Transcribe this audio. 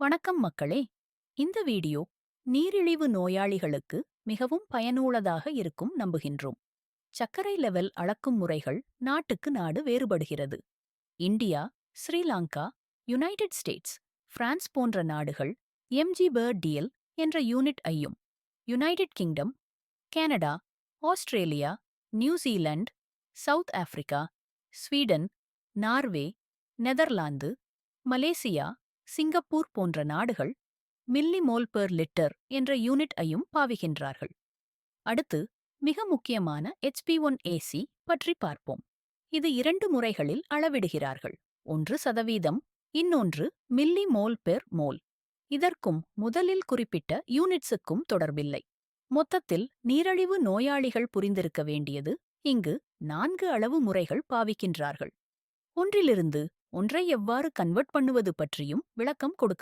வணக்கம் மக்களே. இந்த வீடியோ நீரிழிவு நோயாளிகளுக்கு மிகவும் பயனுள்ளதாக இருக்கும் நம்புகின்றோம். சர்க்கரை லெவல் அளக்கும் முறைகள் நாட்டுக்கு நாடு வேறுபடுகிறது. India Sri Lanka United States France போன்ற நாடுகள் எம்ஜி டிஎல் என்ற யூனிட் ஐயும் United Kingdom Canada Australia New Zealand South Africa Sweden Norway Netherlands Malaysia Singapore போன்ற நாடுகள் மில்லி மோல் பெர் லிட்டர் என்ற யூனிட் ஐயும் பாவிக்கின்றார்கள் அடுத்து மிக முக்கியமான ஹெச்பி ஒன் ஏசி பற்றி பார்ப்போம். இது இரண்டு முறைகளில் அளவிடுகிறார்கள். ஒன்று சதவீதம் இன்னொன்று மில்லி மோல் பெர் மோல். இதற்கும் முதலில் குறிப்பிட்ட யூனிட்ஸுக்கும் தொடர்பில்லை. மொத்தத்தில் நீரழிவு நோயாளிகள் புரிந்திருக்க வேண்டியது இங்கு நான்கு அளவு முறைகள் பாவிக்கின்றார்கள். ஒன்றிலிருந்து ஒன்றை எவ்வாறு கன்வெர்ட் பண்ணுவது பற்றியும் விளக்கம் கொடுக்க